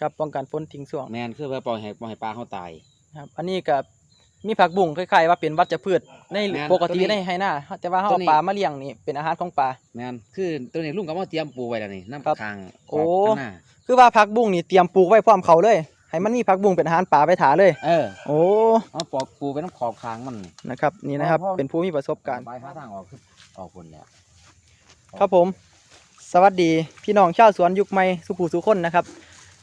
ครับป้องกันฝนทิ้งช่วงแม่นคือเพื่อปล่อยให้ปล่อยให้ปลาเขาตาย ครับ อันนี้ก็มีผักบุ้งคล้ายๆว่าเป็นวัชพืชในแม่นปกติตัวนี้ในไฮนาแต่ว่าเฮาตัวเอานี้ ปลามาเลี้ยงนี่เป็นอาหารของปลา แม่นคือตัวนี้ลุงก็มาเตรียมปูไว้แล้วนี่น้ำครับคางโอ้ขบข้างหน้าคือว่าผักบุ้งนี่เตรียมปลูกไว้พร้อมเขาเลย ให้มันมีผักบุ้งเป็นอาหารปลาไปถาเลย เออโอ้เอาปอกปูไปน้ำขอบคางมันนี่นะครับนี่นะครับพ่อเป็นผู้มีประสบการณ์ ไปหาทางออกคือออกคนแล้ว ครับผม สวัสดีพี่น้องชาวสวนยุคใหม่สุขูสุคนนะครับ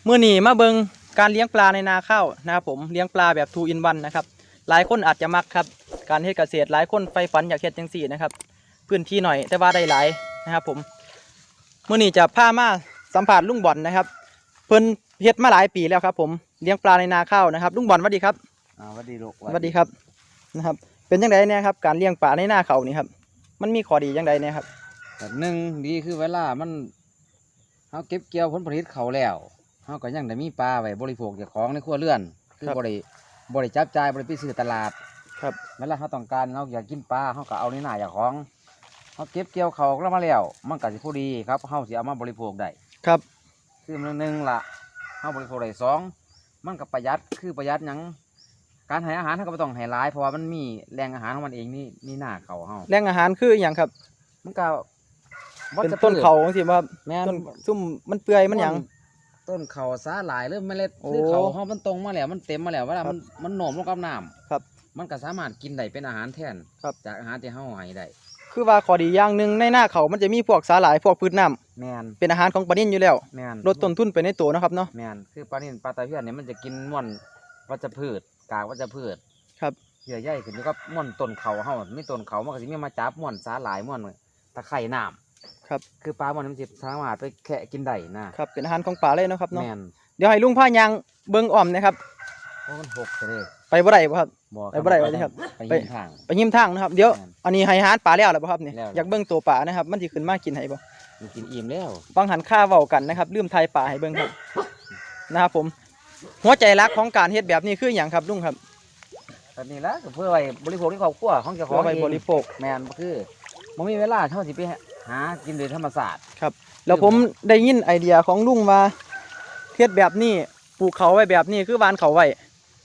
มื้อนี้มาเบิงการเลี้ยงปลาในนาข้าวนะครับผมเลี้ยงปลาแบบทูอินวันนะครับหลายคนอาจจะมักครับ การเฮ็ดเกษตรหลายคนใฝ่ฝันอยากเฮ็ดจังซี่นะครับพื้นที่หน่อยแต่ว่าได้หลายนะครับผมมื้อนี้จะพามาสัมผัสลุงบอลนะครับเพิ่นเฮ็ดมาหลายปีแล้วครับผมเลี้ยงปลาในนาข้าวนะครับลุงบอลสวัสดีครับอ่าสวัสดีลูกสวัสดีครับนะครับ เป็นจังไดเนี่ยครับการเลี้ยงปลาในนาเขาวนี่ครับ มันมีข้อดีจังไดเนี่ยครับแต่หนึ่งดีคือเวลามันเฮาเก็บเกี่ยวผลผลิตเขาแล้ว เฮาก็ยังได้มีปลาไว้บริโภคเจ้าของในครัวเรือน คือครับบ่ได้บ่ได้จับจ่ายบ่ได้ไปซื้อตลาดครับ เวลาเขาต้องการเขาอยากกินปลาเขาก็เอาในหน้าอย่างของเขาเก็บเกี่ยวเขาแล้วมาแล้วมันก็สิพอดีครับเขาสิเอามาบริโภคได้ครับ คือมันหนึ่งละเขาบริโภคได้สองมันก็ประหยัดคือประหยัดหยังการให้อาหารเขาก็บ่ต้องให้หลายเพราะว่ามันมีแหล่งอาหารของมันเองนี่นี่หน้าเขาเขาแหล่งอาหารคืออหย่างครับ มันก็เป็นต้นเขาจังซี่ว่าแม่น ต้นซุ่มมันเปื่อยมันหยัง ต้นเขาสาหลายหรือเมล็ดโอ้คือเขาเขามันตรงมาแล้วมันเต็มมาแล้วเวลาครับมันมันโหนมลงกับน้ำครับ มันก็สามารถกินได้เป็นอาหารแทนครับ จากอาหารที่เขาให้ได้คือว่าข้อดีอย่างหนึ่งในหน้าเขามันจะมีพวกสาหร่ายพวกพืชน้ำแมนเป็นอาหารของปลานิ่นอยู่แล้วแมนลดต้นทุนไปในตัวเนาะครับเนาะ แมนคือปลานินปลาตะเพียนเนี่ยมันจะกินม่วนวัชพืชกากวัชพืชครับ เยื่อใยขึ้นอยู่กับม่วนต้นเขาเฮามีต้นเขามันก็สิมีมาจับม่วนสาหลายม่วนตะไคร่น้ำ ครับ คือปลาม่วนมันสิสามารถไปแคะกินได้นะครับเป็นอาหารของปลาเลยเนาะครับเนาะแมนเดี๋ยวให้ลุงพายางเบิ่งอ้อมนะครับเพราะมันหกเลยไปบ่ได้บ่ครับบ่ไปบ่ได้ว่าสิครับไปไปยิงทาง ไปยิ้มทางนะครับเดี๋ยวแม่นอันนี้ให้อาหารปลาแล้วหรือเปล่าครับนี่แล้ว อยากเบิ่งตัวปลานะครับ มันสิขึ้นมากินให้บ่มันกินอิ่มแล้วบางหันค่าเว้ากันนะครับลืมทายปลาให้เบิ่งครับนะครับผม หัวใจรักของการเฮ็ดแบบนี้คือหยังครับลุงครับตอนนี้ละก็เพื่อไว้บริโภคที่ครอบครัวของเจ้าขเพื่อองไว้เองบริโภค แมนก็คือบ่มีเวลาเท่าสิไป หากินโดยธรรมศาสตร์แล้วผมได้ยินไอเดียของลุงว่าเฮ็ดแบบนี้ปลูกเขาไว้แบบนี้คือวานเขาไว้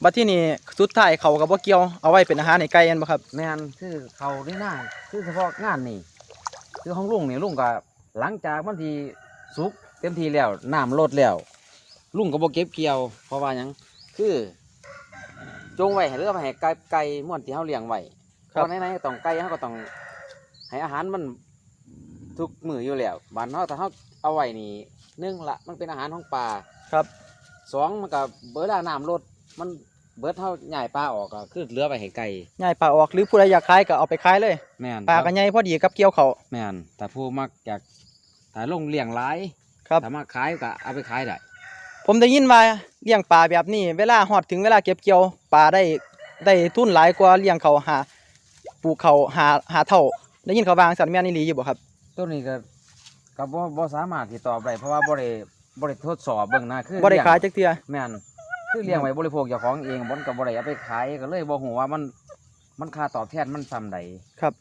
บัดที่นี่สุดท้ายเขากับบ่เกี่ยวเอาไว้เป็นอาหารให้ไก่แม่นบ่ครับแมนคือเขาได้หน้าคือเฉพาะงานนี่คือของลุงนี่ลุงก็หลังจากมันทีสุกเต็มทีแล้วน้ำลดแล้วลุงก็บ่เก็บเกี่ยว เพราะว่าหยังคือ จงไว้ให้เรือไปให้ไก่ไก่ม่วนที่เฮาเลี้ยงไว้คเพรับราะไหนๆก็ต้องไก่เฮาก็ต้องให้อาหารมัน ทุกมื้ออยู่แล้วบ้านเฮาถ้าเฮาเอาไว้นี่หนึ่งละมันเป็นอาหารของปลาครับสองมันก็เบิดละน้ำลดมันเบิดเท่าใหญ่ปลาออกก็คือเหลือไปให้ไก่ง่ายปลาออกหรือผู้ใดอยากขายก็เอาไปขายเลย แม่นปลาก็ใหญ่พอดีกับเกี่ยวเขาวแม่นแต่ผู้มักอยากถ้าลงเลี้ยงหลายครับ ถ้ามาขายก็เอาไปขายได้ผมได้ยินว่าเลี้ยงปลาแบบนี้ เวลาฮอดถึงเวลาเก็บเกี่ยวปลาได้ได้ทุนหลายกว่าเลี้ยงเขาหาปลูกเขาหาหาเท่าได้ยินเขาวาจั่งสันแม่นอีหลีอยู่บ่ครับ ตัวนี้ก็ก็บ่บ่สามารถที่ตอบได้เพราะว่าบ่ได้บ่ได้ทดสอบเบิ่งนะคือบ่ได้เลี้งขายจักเทื่อแม่นคือเลี้ยงไว้บริโภคเจ้าของเองบ่ก็บ่ได้เอาไปขายก็เลยบ่ฮู้ว่ามันมันค่าตอบแทนมันส่ำใดครับ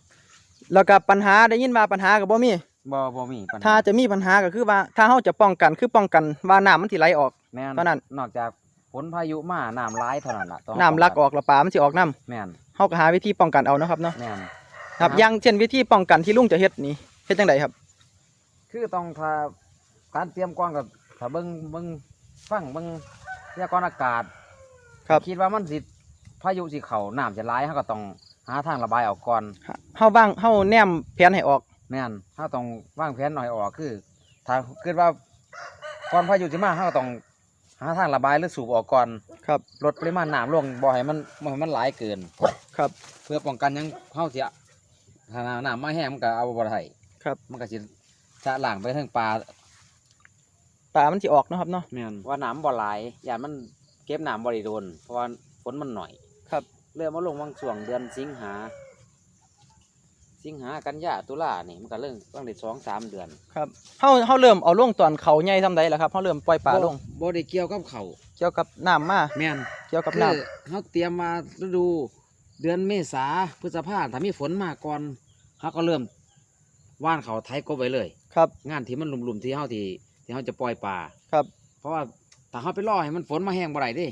แล้วก็ปัญหาได้ยินว่าปัญหาก็บ่มีบ่บ่มีปัญหาถ้าจะมีปัญหาก็คือว่าถ้าเฮาจะป้องกันคือป้องกันว่าน้ำมันสิไหลออก แม่นเท่านั้น นอกจากฝนพายุมาน้ำหลายเท่านั้นล่ะต้องน้ำลักออกแล้วปลามันสิออกน้ำแม่นเฮาก็หาวิธีป้องกันเอาเนาะครับเนาะแม่น ครับครับอย่างเช่นวิธีป้องกันที่ลุงจะเฮ็ดนี่ เฮ็ดจังไดครับ คือต้องถ้าการเตรียมก่อนก็ถ้าเบิ่งเบิ่งฟังเบิ่งพยากรณ์อากาศครับ คิดว่ามันสิพายุสิเข้าน้ำจะไหลเฮาก็ต้องหาทางระบายออกก่อนเฮาว่างเฮาแนมแผนให้ออกแม่นเฮาต้องวางแผนหน่อยออกคือ ถ้าเกิดว่าก่อนพายุสิมาเฮาก็ต้องหาทางระบายหรือสูบออกก่อนครับลดปริมาณน้ำลงบ่ให้มันบ่ให้มันหลายเกิน ครับ เพื่อป้องกันหยังเฮาสิถ้าน้ำมาแห้งมันก็เอาบ่ได้ ครับ มันก็สิสะล้างไปถึงปลาปลามันสิออกเนาะครับเนาะ แม่นว่าน้ำบ่หลายอย่ามันเก็บน้ำบ่ได้โดน เพราะว่าฝนมันหน่อยครับ เริ่มมาลงวังช่วงเดือนสิงหา สิงหากันยาตุลานี่มันก็เริ่มตั้งแต่สองสามเดือนครับเฮาเฮาเริ่มเอาลงตอนเขาใหญ่ทำใดแล้วครับเฮาเริ่มปล่อยปลาลง บ่ได้เกี่ยวกับเขาเกี่ยวกับน้ำมาแม่นเกี่ยวกับคือน้ำเขาเตรียมมาฤดู เดือนเมษาพฤษภาถ้ามีฝนมาก่อนเขาก็เริ่ม ว่านเขาไทยกบไว้เลย ครับ งานที่มันหลุมๆที่เฮาที่ที่เฮาจะปล่อยปลาครับ เพราะว่าถ้าเขาไปรอให้มันฝนมาแห้งบ่ได้เดิ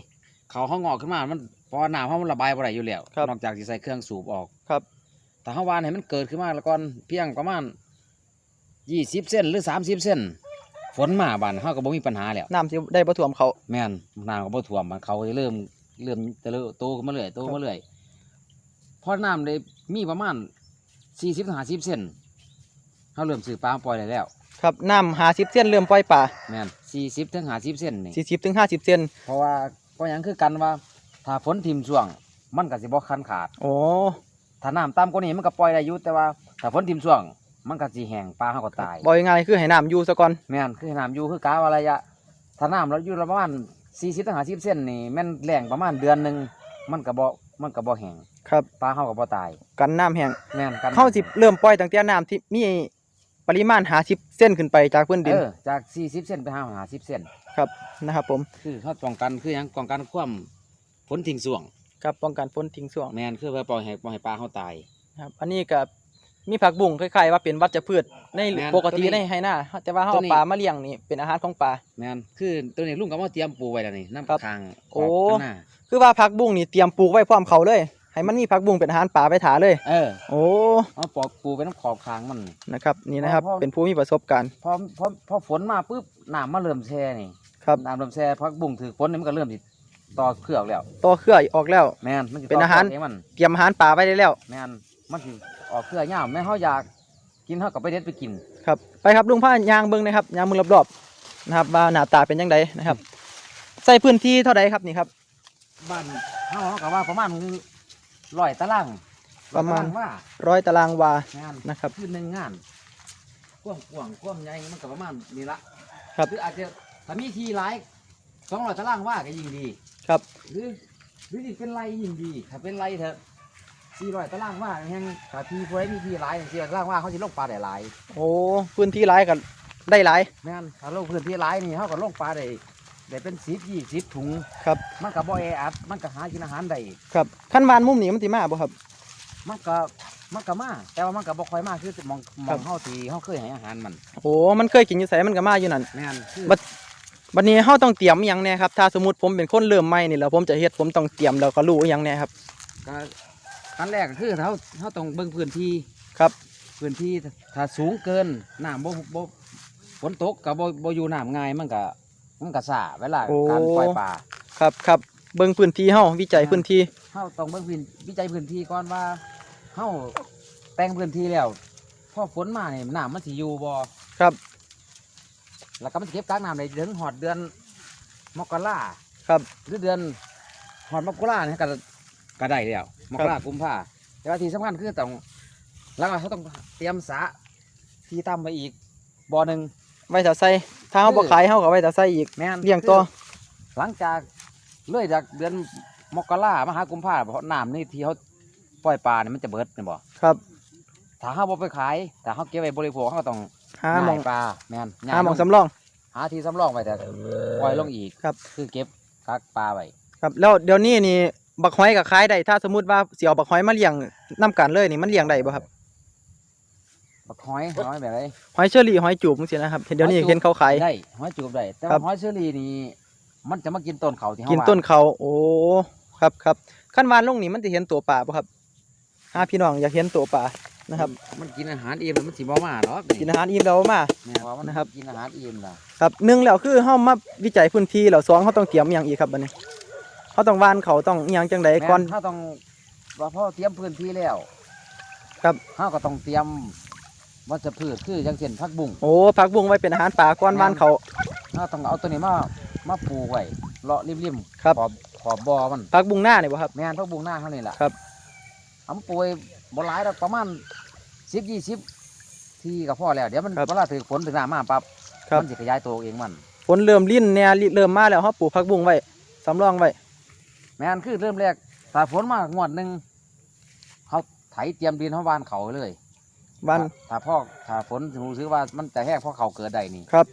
เขาเขางอกขึ้นมา มันพอน้ำเขามันระบายบ่ได้อยู่แล้วครับนอกจากสิใส่เครื่องสูบออกครับแต่เขาวานให้มันเกิดขึ้นมาแล้วก่อนเพียงประมาณยี่สิบเส้นหรือสามสิบเส้น ฝนมาบานเขาก็บ่มีปัญหาแล้ว น้ำสิได้บ่ท่วมเขา แม่นน้ำก็บ่ท่วมมันเขาจะเริ่มเริ่มจะเริ่มโตขึ้นมาเรื่อยโตขึ้นมาเรื่อยพอน้ำได้มีประมาณสี่สิบห้าสิบเส้น เขาเริ่มซื้อปลามาปล่อยได้แล้ว ครับน้ำหาสิบเซนเริ่มปล่อยป่าแม่นสี่สิบถึงห้าสิบเส้นนี่ สี่สิบถึงห้าสิบเซนเพราะว่าก็ยังคือกันว่า ถ้าฝนทิมช่วง มันก็สิบ่คันขาด โอ้ถ้าน้ำต่ำกว่านี้มันก็ปล่อยได้อยู่แต่ว่าถ้าฝนทิมช่วง มันก็สิแห้งปลาเขาก็ตาย บ่ยังไงายๆคือให้น้ำอยู่ซะก่อน แม่นคือน้ำอยู่คือกาว่าระยะ ถ้าน้ำเราอยู่ประมาณสี่สิบถึงห้าสิบเส้นนี่แม่นแรงประมาณเดือนหนึ่งมันก็บ่มันก็บ่แห้งครับ ปลาเขาก็บ่ตาย กันน้ำแห้งแม่นกัน เข้าสิเริ่มปล่อยตั้งแต่น้ำที่มี ปริมาณหาสิบเส้นขึ้นไปจากพื้นดิน เออจากสี่สิบเส้นไปห้าห้าสิบเส้นครับนะครับผม คือเขาป้องกันคือหยังป้องกันความฝนทิ้งช่วงครับป้องกันฝนทิ้งช่วงแม่นคือเพื่อปล่อยให้ปล่อยให้ปลาเขาตายครับ อันนี้ก็มีผักบุ้งคล้ายๆว่าเป็นวัชพืชในแม่นปกติตัวนี้ในไฮนาแต่ว่าเฮาตัวเอานี้ ปลามาเลี้ยงนี่เป็นอาหารของปลา แม่นคือตัวนี้ลุงก็มาเตรียมปูไว้แล้วนี่น้ำครับคางขโอ้อบข้างหน้าคือว่าผักบุ้งนี่เตรียมปลูกไว้พร้อมเขาเลย ให้มันมีผักบุ้งเป็นอาหารปลาไปถาเลย เออโอ้เอาปอกปูไปน้ำขอบคางมัน นะครับ นี่นะครับ พอพอ เป็นผู้มีประสบการณ์ พอพอพอฝนมาปุ๊บน้ำมาเริ่มแช่นี่ครับ น้ำเริ่มแช่พักบุ้งถือฝนนี่มันก็เริ่มสิต่อเครือออกแล้ว ต่อเครือออกแล้ว แม่นมันสิเป็นอาหารต่คองมัน เตรียมอาหารปลาไว้ได้แล้ว แม่นมันสิออกเครือย่ามแม่เฮาอยากกินเฮาก็ไปเด็ดไปกิน ครับ ไปครับลุงผ้ายางเบิ้งนะครับยางมือรอบๆนะครับว่าหน้าตาเป็นยังไงนะครับ ใส่พื้นที่เท่าใดครับนี่ครับ บ้านเฮาเฮาก็ว่าประมาณ ร้อยตารางประมาณ อยตงว่าร้อยตารางวางานนะครับ คือหนึ่งงานกว้างกว้างกว้างใหญ่มันก็ประมาณนี้ละครับ หรืออาจจะถ้ามีทีหลายสองร้อยตารางว่าก็ยิ่งดี ครับ หรือหรือสิเป็นไรยิ่งดี ถ้าเป็นไรเถอะสี่ร้อยตารางว่าแห่งถ้าทีพอได้มีทีหลายสี่ร้อยตารางว่าเขาจะลงปลาได้หลายโอ้พื้นที่หลายกันได้หลายแม่นถ้าลงพื้นที่หลายนี่เขาก็ลงปลาได้ ได้เป็นสิบยี่สิบถุง ครับ มันก็บ่แออัดมันก็หากินอาหารได้ครับขั้นวานมุมนี้มันสิมาบ่ครับ มันก็มันก็มาแต่ว่ามันก็บ่ค่อยมาคือมองมครัอบ งเฮาที่เฮาเคยให้อาหารมันโอ้มันเคยกินอยู่ไสมันก็มาอยู่นั่น แม่นคือบัดวันนี้เฮาต้องเตรียมอหยังแน่ครับถ้าสมมุติผมเป็นคนเริ่มใหม่นี่แล้วผมจะเฮ็ดผมต้องเตรียมแล้วก็รู้อหยังแน่ครับ ก็ขั้นแรกก็คือเขาเขาต้องเบิ่งพื้นที่ครับ พื้นที่ถ้าสูงเกินน้ำบ่บ่ฝนตกกับบ่บ่อยู่น้ำง่ายมันก็ มันก็ซ่าเวลาโอ้ การปล่อยปลาครับครับเบิ่งพื้นที่เฮาวิจัยพื้นที่เขาต้องเบิ่งพื้นวิจัยพื้นที่ก่อนว่าเขาแต่งพื้นที่แล้วพอฝนมาเนี่ยน้ำมันสิอยู่บ่ครับ แล้วก็มันสิเก็บกักน้ำได้ถึงหอดเดือนมกราครับ หรือเดือนหอดมกราเนี่ยก็ก็ได้แล้วมกรากุมภาแต่ว่าที่สำคัญคือต้องแล้วก็เขาต้องเตรียมสระที่ตั้มไปอีกบ่อหนึ่งไว้ถ้าใส่ถ้าเฮาบ่ขายเฮาก็ไว้ถ้าใส่อีกแม่นเลี้ยงต่อคือหลังจากเลื่อยจากเดือนมกรามาหากุมภาเพราะน้ำนี่ที่เขาปล่อยปลาเนี่ยมันจะเบิดเนี่ยบ่ครับ ถ้าเขาบ่ไปขายแต่เขาเก็บไว้บริโภคเขาก็ต้องหาหมองย้ายปลาแม่นย้ยหาหมองลสำรอง หาที่สำรองไว้แต่ปล่อยลงอีกครับ คือเก็บกักปลาไว้ครับ แล้วเดี๋ยวนี้นี่บักหอยกับขายได้ถ้าสมมุติว่าสิเอาบักหอยมาเลี้ยงนํกันเลยนี่มันเลี้ยงได้บ่ครับ บักหอยหอยแบบไรหอยเชอรี่หอยจูบจังซี่นะครับเดี๋ยวนี้เห็นเขาขายได้หอยจูบได้แต่ครัว่าบหอยเชอรี่นี่มันจะมากินต้นเขาที่เขากินว่าต้นเขาโอ้ครับครับขั้นวานลงนี่มันจะเห็นตัวป่าป่ะครับหาพี่น้องอยากเห็นตัวป่านะครับ มันกินอาหารอิ่มแล้วมันสิบ่มาหรอกกินอาหารอิ่มแล้วมาแม่นว่ามันนะครับกินอาหารอิ่มล่ะครับหนึ่งแล้วคือเฮามาวิจัยพื้นที่แล้วสองเฮาต้องเตรียมอหย่างอีกครับบัดนี้เฮาต้องวานเขาต้องอหย่างจังใดก่อนแม่ถ้าต้องว่าพ่อเตรียมพื้นที่แล้ว ครับเขาก็ต้องเตรียม วัชพืชคืออย่างเช่นผักบุ้งโอ้ผักบุ้งไว้เป็นอาหารป่าก่อนวานเขาเขาต้องเอาตัวนี้มามาปลูกไว้เลาะริมๆครับขอบขอบบ่อมันผักบุ้งหน้านี่บ่ครับแม่นผักบุ้งหน้าเขานี่แหละครับเอามาปลูกไว้บ่หลายดอกประมาณสิบยี่สิบทีก็พอแล้วเดี๋ยวมันครับเวลาถือฝนถึงน้ำมาปั๊บครับมันจะขยายตัวเองมันฝนเริ่มลิ้นแน่เริ่มมาแล้วเฮาปลูกผักบุ้งไว้สำรองไว้แม่นคือเริ่มแรกถ้าฝนมางวดหนึ่งเขาไถเตรียมดินเขาวานเขาเลย วานถ้าพ่อถ้าฝนรู้สึกว่ามันจะแห้งเพราะเขาเกิดใดนี่ครับ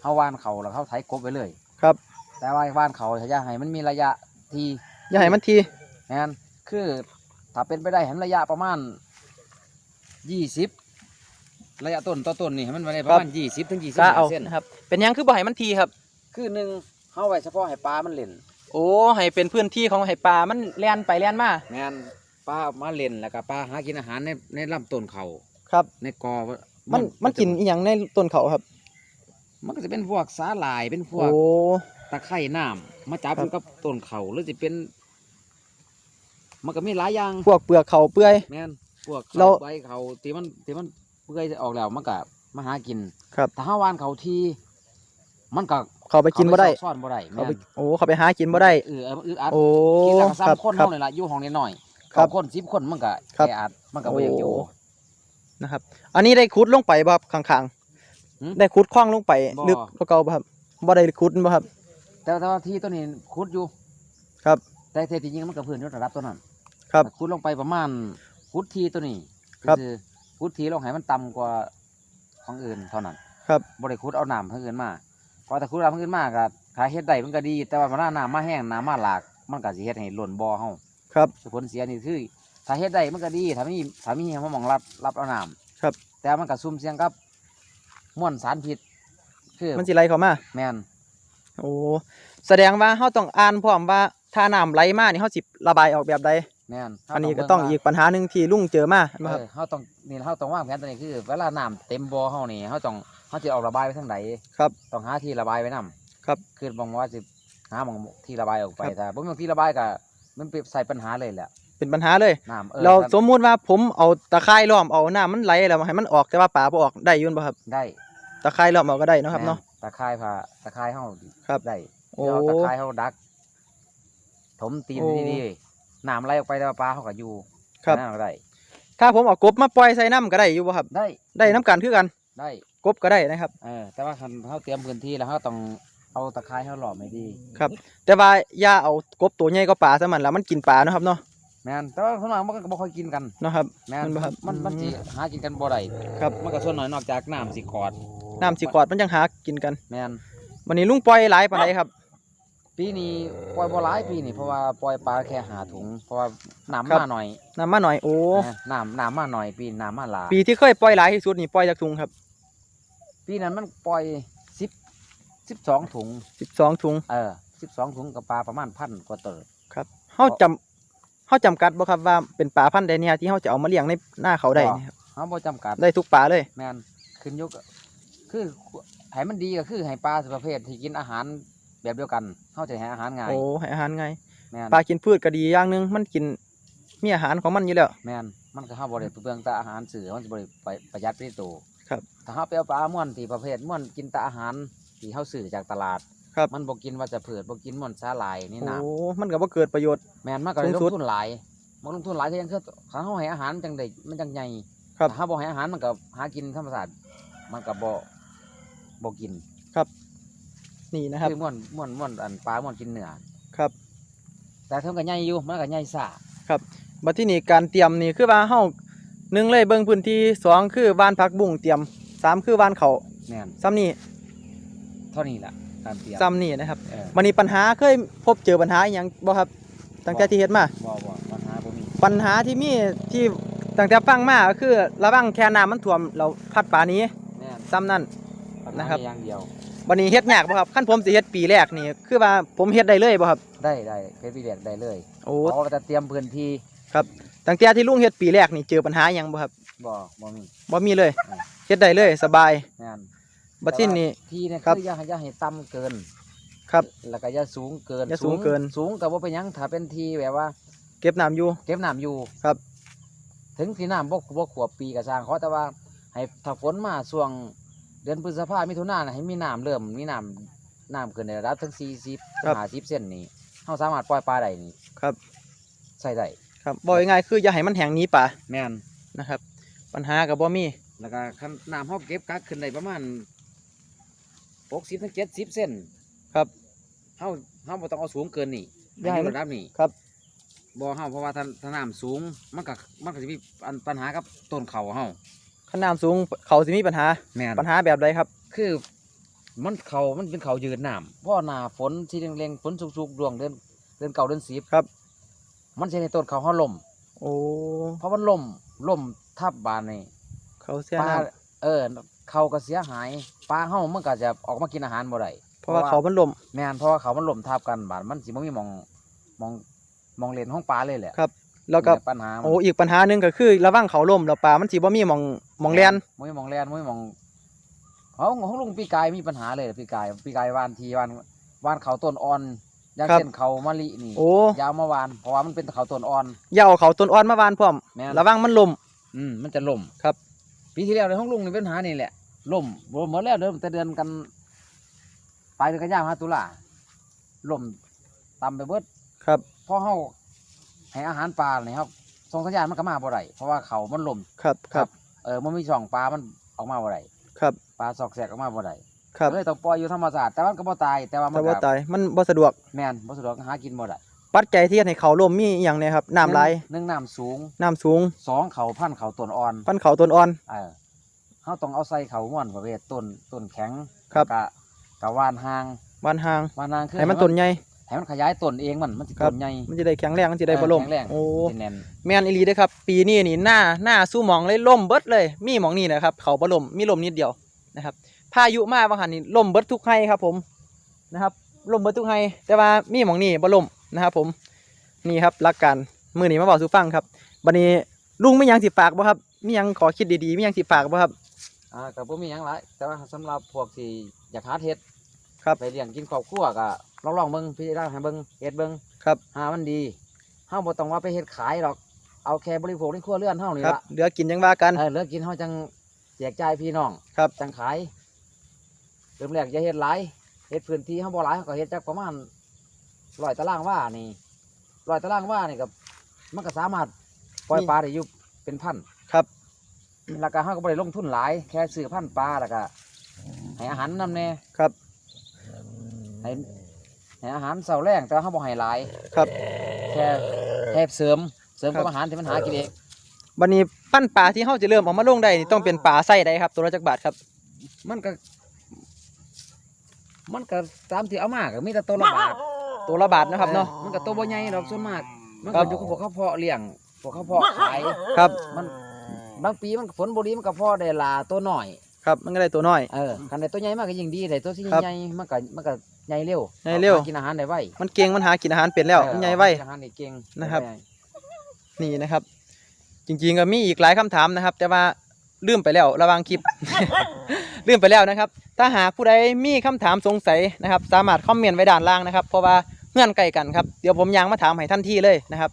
เขาวานเขาแล้วเขาไถกบไปเลย ครับ แต่ว่าวานเขาระยะให้มันมีระยะที่อย่าให้มันทีแม่นคือถ้าเป็นไปได้ให้มันระยะประมาณยี่สิบระยะต้นต่อต้นนี่ให้มันไว้ได้ประมาณยี่สิบถึงยี่สิบกะเอาเส้นนะครับ เป็นหยังคือบ่ให้มันทีครับ คือหนึ่งเฮเฮาไว้เฉพาะให้ปลามันเล่น โอ้ให้เป็นพื้นที่ของให้ปลามันแล่นไปแล่นมาแม่นปลามาเล่นแล้วก็ปลาหากินอาหารในในลำต้นเขา ครับ ในกอมันมันกินอีหยังในต้นเขาครับ มันก็จะเป็นพวกสาหร่ายเป็นพวโอ้กตะไคร่น้ำมาจับครับอยู่กับต้นเขาหรือจะเป็น มันก็มีหลายอย่างพวกเปลือกเขาเปื่อยแม่นพวกแล้เขาวใบเขาที่มันที่มันเปื่อยออกแล้วมันก็มาหากิน ครับแต่ถ้าวานเขาทีมันก็เขาไปกินบ่ได้เข้าซ่อนบ่ได้เขาแม่ไปนโอ้เขาไปหากินบ่ได้เอออึดอัดโอ้กินแล้วก็ครับซ้ำคนครัเท่าบนี่ละอยู่ห้องน้อยๆครับเก้าคนสิบคนมันก็ครับแออัดมันก็บ่อยากอยู่โอ้ นะครับ อันนี้ได้ขุดลงไปบ่ครับข้างหืมๆ ได้ขุดคว้างลงไปบ่ ลึกกว่าเก่าบ่ครับบ่ได้ขุดบ่ครับ แต่แต่ว่าที่ตัวนี้ขุดอยู่ครับ แต่แต่จริงๆมันก็พื้นอยู่ระดับตัวนั้นครับขุดลงไปประมาณขุดทีตัวนี้ครับ อขุดทีลงให้มันต่ำกว่าของอื่นเท่านั้นครับบ่ได้ขุดเอาน้ำทั้งอื่นมาเพราะถ้าขุดเอาทั้งอื่นมาก็ถ้าเฮ็ดได้มันก็ดี แต่ว่ามันน้ำมาแห้งน้ำมาหลาก มันก็สิเฮ็ดให้หล่นบ่อเฮาครับ ผลเสียนี่คือ ถ้าเฮ็ดได้มันก็ดีถ้ามีถ้ามีห้องมองรับรับเอาน้ำครับ แต่มันก็ซุ่มเสี่ยงกับมวลสารพิษคือมันสิไหลเข้ามาแม่นโอ้แสดงว่าเฮาต้องอ่านพร้อมว่าถ้าน้ำไหลมานี่เฮาสิระบายออกแบบใดแม่นอันนี้ก็ต้องอีกปัญหาหนึงที่ลุงเจอมาเอนะครับอเฮาต้องนี่เฮาต้องวางแผนตัวนี้คือ เวลาน้ำเต็มบ่อเฮานี่เฮาต้องเฮาสิเอาระบายไปทางใดครับต้องหาที่ระบายไว้นํครับคือบ่งว่าสิหาหมองที่ระบายออกไปครับถ้าบ่มีหม้องที่ระบายก็มันเป็นใส่ปัญหาเลยแหละ เป็นปัญหาเลยน้ำเออเราครับสมมุติว่าผมเอาตะไคร้ล้อมเอาน้ำมันไหลแล้วให้มันออกแต่ว่าปลาบ่ออกได้อยุ่นบ่ครับ ได้ตะไคร้ล้อมเอาก็ได้เนาะครับเนาะแม่ตะไคร้ผ่าตะไคร้เฮาครับได้โอ้เดี๋ยวเอาตะไคร้เฮาดัก ถมตีนโอ้ ดีๆน้ำไหลออกไปแต่ว่าปลาเฮาก็อยู่ครับนั่นก็ได้ ถ้าผมเอากบมาปล่อยใส่น้ำก็ได้อยู่บ่ครับ ได้ได้น้ำกันคือกันได้กบก็ได้นะครับ เออแต่ว่าคันเฮาเตรียมพื้นที่แล้วเฮาต้องเอาตะไคร้เฮาหล่อมให้ดี ครับ แต่ว่าอย่าเอากบตัวใหญ่ก็ปลาซะมันแล้วมันกินปลาเนาะครับเนาะ แม่นแต่ว่าส่วนมากมันก็บ่ค่อยกินกันเนาะครับแม่นมันบ่ครับมันมันอืมสิหากินกันบ่ได้ครับมันก็ส่วนน้อยนอกจากน้ำสิขอดน้ำสิกอดมันยังหากินกันแม่นวันนี้ลุงปล่อยหลายปานใดครับ ปีนี้ปล่อยบ่หลายปีนี่เพราะว่าปล่อยปลาแค่หาถุงเพราะว่าน้ำครับมาหน่อยน้ำมาหน่อยโอ้นะน้ำน้ำมาหน่อย ปีน้ำมาหลายปีที่เคยปล่อยหลายที่สุดนี่ปล่อยจากถุงครับ ปีนั้นมันปล่อย10 12ถุง12ถุงเออ12ถุงกับปลาประมาณพันกว่าตัวครับเฮาจำ เฮาจำกัดบ่ครับว่าเป็นปลาพันธุ์ใดเนี่ยที่เฮาจะเอามาเลี้ยงในหน้าเขาได้นี่ครับเฮาบ่จำกัดได้ทุกปลาเลย แม่นขึ้นอยุกคือให้มันดีก็คือให้ปลาประเภทที่กินอาหารแบบเดียวกันเฮาจะให้อาหารง่ายโอ้ให้อาหารไงแม่นปลากินพืชก็ดีอย่างหนึงมันกินมีอาหารของมันอยู่แล้ว แม่นมันก็เฮาบ่ได้เปลืองแต่อาหารเสือมันสิบ่ได้ไปประหยัดไปในตัวครับ ถ้าเฮาไปเอาปลาม่วนที่ประเภทม่วนกินแต่อาหารที่เฮาซื้อจากตลาด ครับ มันบ่กินว่าจะเผือดบ่กินม่วนสาหร่ายนี่นะโอ้มันก็บ่เกิดประโยชน์ แม่นมันก็ได้สูลงสุดงทุนหลายมันลงทุนหลายคือหยังคือถ้าเฮาให้อาหารจังได๋มันจังใหญ่ครับ ถ้าบ่ให้อาหารมันก็หากินธรรมชาติมันก็บ่บ่กินนี่นะครับคือม่วนม่วนม่วนอันปลาม่วนกินเนื้อครับแต่เทิงก็ใหญ่อยู่มันก็ใหญ่ซ่าบัดที่นี่การเตรียมนี่คือว่าเฮาหนึ่งเลยเบิ่งพื้นที่สองคือบ้านพักบุ้งเตรียมสามคือบ้านเขาแม่นซ้ำนี่เท่านี้ล่ะ การเตรียมซ้ำนี่นะครับเออ มันนี่ปัญหาเคยพบเจอปัญหาอหยังบ่ครับ ตั้งแต่ที่เฮ็ดมา บ่บ่ปัญหาบ่มีปัญหาที่มีที่ตั้งแต่ฟังมาก็คือระวังแค่น้ำมันท่วมเราพัดป่านี้แม่นซ้ำนั่น ปัญนะหาครับอย่างเดียวบัดนี้เฮ็ดยากบ่ครับขั้นผมสิเฮ็ดปีแรกนี่คือว่าผมเฮ็ดได้เลยบ่ครับ ได้ได้เพชรวิเดียได้เลยโอ้เขาก็จะเตรียมพื้นที่ตั้งแต่ที่ลุงเฮ็ดปีแรกนี่เจอปัญหาหยังบ่ครับบ่บ่มีบ่มีเลยอ่าเฮ็ดได้เลยสบายแม่น บัดที่นี่แต่ว่าที่เนี่ยครับคืออย่าให้อย่าให้ต่ำเกินครับแล้วก็อย่าสูงเกินอย่าสูงเกิน สูงก็บ่เป็นหยังถ้าเป็นที่แบบว่า เก็บน้ำอยู่ เก็บน้ำอยู่ครับ ถึงที่น้ำบ่บ่ขวบปีก็สร้างเขาแต่ว่า ให้ถ้าฝนมาช่วง เดือนพฤษภามิถุนายนน่ะให้มีน้ำเริ่มมีน้ำน้ำเกินในระดับถึง40ครับ50เซนนี่เฮาสามารถปล่อยปลาได้นี่ครับใส่ได้ครับบอกง่ายๆคืออย่าให้มันแห้งหนี้ป่าแม่นนะครับ ปัญหากับบ่มีแล้วก็คันน้ำเฮาเก็บกักขึ้นได้ประมาณ 60ถึง70เซนครับ เฮาเฮาบ่ต้องเอาสูงเกินนี่อย่าให้ให้มัน ระดับนี้ครับบ่เฮาเพราะว่าถ้าถ้าน้ำสูงมันก็มันก็สิมีปัญปัญหากับต้นเขาเฮาขนาดสูงเขาสิมีปัญหา แม่นปัญหาแบบใดครับ คือมันเขามันเป็นเขายืนน้ำเพราะหน้าฝนที่เร่งๆฝนสุกๆดวงเดือนเดือนเก่าเดือนสิบครับ มันสิให้ต้นเขาเฮาล่มโอ้เพราะมันล่มล่มทับบานนี่ เขาเสียปลาน้เออ เขาก็เสียหายปลาเฮามันก็จะออกมากินอาหารบ่ได้ำเพราะว่าเขามันล่มแม่นเพราะว่าเขามันล่มทับกันบาดมันสิบ่มีหมองหมองหมองเลนห้องปลาเลยแหละครับแล้วก็นี่หะปัญหามันโอ้อีกปัญหาหนึงก็คือระวังเขาล่มแล้วปลามันสิบ่มีหมองหมองแลนบ่มีหมองแลนบ่มีหมองเขาของลุงปีกายมีปัญหาเลยปีกายปีกายวานทีวานวานเขาต้นอ่อนอย่างครับเช่นเขามะลินี่โอ้อยาวมาวานเพราะว่ามันเป็นเขาต้นอ่อนอย่าเอาเขาต้นอ่อนมาวานพร้อมแม่นระวังมันล่มอืมมันจะล่มครับปีที่แล้วในห้องลุงนี่เป็นปัญหานี่แหละ ล่มบ่หมดแล้วเริ่มแต่เดือนกันปลายเดือนกันยายนมาตุลาล่มต่ำไปเบิดครับพอเฮาให้อาหารปลาเนี่ยครับส่งสัญญาณมันก็มาบ่ได้เพราะว่าเขามันล่มครับครับ เออมันมีช่องปลามันออกมาบ่ได้ครับปลาซอกแซกออกมาบ่ได้ครับเลยต้องปล่อยอยู่ธรรมชาติแต่ว่ามันก็บ่ตายแต่ว่ามัแต่นว่าก็ตายมันบ่สะดวกแม่นบ่สะดวกหากินบ่ได้ปัจจัยที่เฮ็ดให้เขาล่มมีอหย่างเนี่ยครับน้ำไหลายหนึ่งน้ำสูงน้ำสูงสองเขาพันเขาต้นอ่อน พันเขาต้นอ่อนเออ เฮาต้องเอาใส่เขาม่วนประเภทต้นต้นแข็งครับ กะกะวานหางบานหางวานหางคือให้มันต้นใหญ่ให้มันขยายต้นเองมันมันสิครับต้นใหญ่มันจะได้แข็งแรงมันจะได้บ่ล่มแข็งแรงโอ้สิแน่นแม่นอีหลีเด้อครับ ปีนี้นี่หน้าหน้าสู้หมองเลยล่มเบิดเลย มีหมองนี่นะครับ เขาบ่ล่มมีลมนิดเดียวนะครับพายุมาบางหันนี่ล่มเบิดทุกไห้ครับผมนะครับล่มเบิดทุกไห้แต่ว่ามีหมองนี่บ่ล่มนะครับผมนี่ครับหลักการมื้อนี้มาบอกสู่ฟังครับบัดนี้ลุงมีหยังสิฝากบ่ครับมีหยังขอคิดดีๆมีหยังสิฝากบ่ครับ อ่าก็บ่มีหยังหลายแต่ว่าสำหรับพวกที่อยากหาเฮ็ดครับ ไปเลี้ยงกินครอบครัวก็ลองลองๆเบิ่งพี่ได้ให้เบิ่งเฮ็ดเบิ่งครับ หามันดีเฮาบ่ต้องว่าไปเฮ็ดขายหรอกเอาแค่บริโภคในครัวเรือนเฮานี่ครับล่ะเหลือกินยังว่ากัน เออเหลือกินเฮาจังแจกจ่ายพี่น้องครับ จังขายเริ่มแรกอย่าเฮ็ดหลายเฮ็ดพื้นที่เฮาบ่หลายเฮาก็เฮ็ดจักประมาณ100ตารางวานี่100ตารางวานี่ก็มันก็สามารถปล่อยปลาได้อยู่เป็นพันครับ แล้วก็เฮาก็บ่ได้ลงทุนหลาย แค่ซื้อพันธุ์ปลาแล้วก็ให้อาหารนำแน่ครับให้ให้อาหารเสาแรงแต่ว่าเฮาบ่ให้หลายครับ แค่แค่เสริมเสริมครักับบอาหารที่มันหากินเองบัดนี้ปั้นปลาที่เฮาจะเริ่มเอามาลงได้นี่ต้องเป็นปลาไส้ใดครับ ตัวละจักบาทครับ มันก็มันก็ตามที่เอามาก็มีแต่ตัวละบาทตัวละบาทนะครับเนาะออมันก็ตัวบ่ใหญ่ดอกส่วนมาก มันครัก็บอยู่กับพวกเขาเพาะเลี้ยงพวกเขาเพาะขายครับมัน บางปีมันฝนบ่ดีมันก็เพาะได้หลาตัวน้อย ครับ มันก็ได้ตัวน้อย เออคันได้ตัวใหญ่มากก็ยิ่งดีได้ตัวที่ครับใหญ่มันก็มันก็ใหญ่เร็วใหญ่เร็วหากินอาหารได้ไวมันเก่งมันหากินอาหารเป็นแล้วเออมันใหญ่ไว้กินอาหารได้เก่งนะครับได้นี่นะครับ จริงๆก็มีอีกหลายคำถามนะครับ แต่ว่าลืมไปแล้วระหวังคลิป ลืมไปแล้วนะครับ ถ้าหากผู้ใดมีคำถามสงสัยนะครับ สามารถคอมเมนต์ไว้ด้านล่างนะครับ เพราะว่าเงื่อนไกลกันครับเดี๋ยวผมยังมาถามให้ท่านที่เลยนะครับ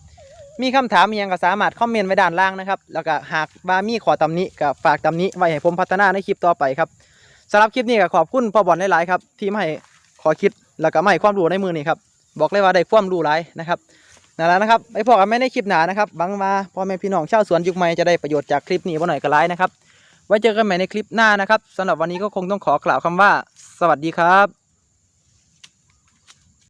มีคำถามมีหยังก็สามารถคอมเมนต์ไว้ด้านล่างนะครับ แล้วก็หากว่ามีขอตำหนิก็ฝากตำหนิไว้ให้ผมพัฒนาในคลิปต่อไปครับสำหรับคลิปนี้ก็ขอบคุณพ่อบอลหลายๆครับที่มาให้ขอคิดแล้วก็มาให้ความรู้ในมือนี้ครับบอกเลยว่าได้ความรู้หลายนะครับนั่นแหละนะครับไอ้พวกกันไม่ได้คลิปหนานะครับหวังว่าพ่อแม่พี่น้องชาวสวนยุคใหม่จะได้ประโยชน์จากคลิปนี้บ่หน่อยก็ไลายนะครับไว้เจอกันใหม่ในคลิปหน้านะครับสำหรับวันนี้ก็คงต้องขอกล่าวคำว่า สวัสดีครับ